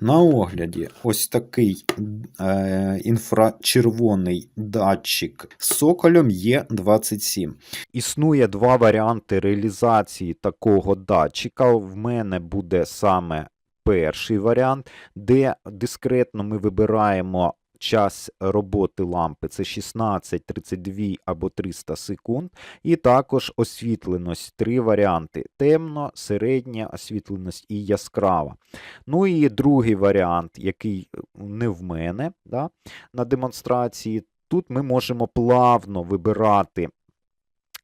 На огляді ось такий е, інфрачервоний датчик з соколем Є27. Існує два варіанти реалізації такого датчика. В мене буде саме перший варіант, де дискретно ми вибираємо час роботи лампи це 16, 32 або 300 секунд. І також освітленість. Три варіанти: темно, середня освітленість і яскрава. Ну і другий варіант, який е, не в мене да, на демонстрації. Тут ми можемо плавно вибирати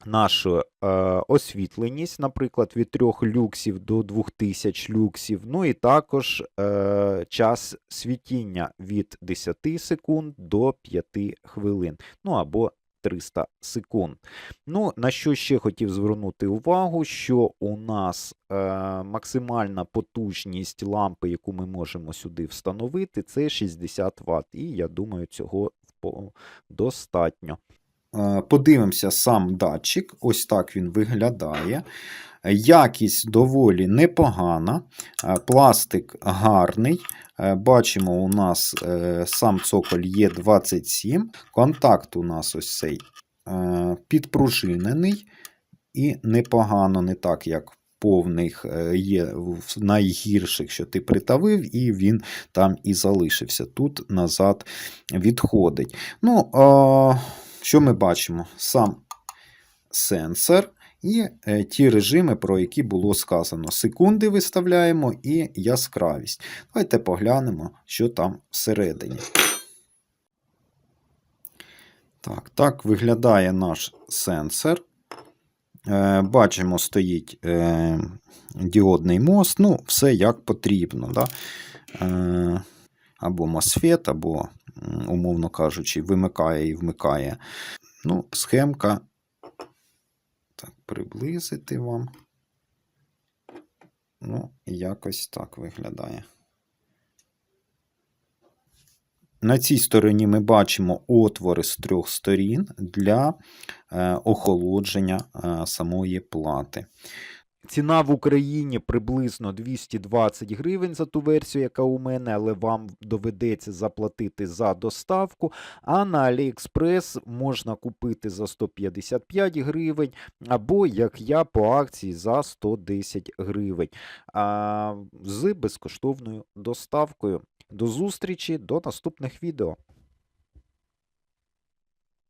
нашу е, освітленість, наприклад, від 3 люксів до 2000 люксів. Ну і також е, час світіння від 10 секунд до 5 хвилин. Ну або 300 секунд. Ну, на що ще хотів звернути увагу, що у нас е, максимальна потужність лампи, яку ми можемо сюди встановити, це 60 Вт. І я думаю, цього достатньо. Е, Подивимося сам датчик. Ось так він виглядає. Якість доволі непогана, е, пластик гарний. Е, Бачимо, у нас сам цоколь є 27. Контакт у нас ось цей підпружинений і непогано, не так, як повних є в найгірших, що ти притавив, і він там і залишився. Тут назад відходить. Ну, е, що ми бачимо? Сам сенсор і е, ті режими, про які було сказано. Секунди виставляємо і яскравість. Давайте поглянемо, що там всередині. Так, так виглядає наш сенсор. Е, бачимо, стоїть е, діодний мост. Ну, все як потрібно. Да? Або MOSFET, або, умовно кажучи, вимикає і вмикає. Ну, схемка. Так, приблизити вам. Ну, якось так виглядає. На цій стороні ми бачимо отвори з трьох сторін для е, охолодження е, самої плати. Ціна в Україні приблизно 220 гривень за ту версію, яка у мене, але вам доведеться заплатити за доставку. А на AliExpress можна купити за 155 гривень, або, як я, по акції за 110 гривень. А, з безкоштовною доставкою. До зустрічі, до наступних відео.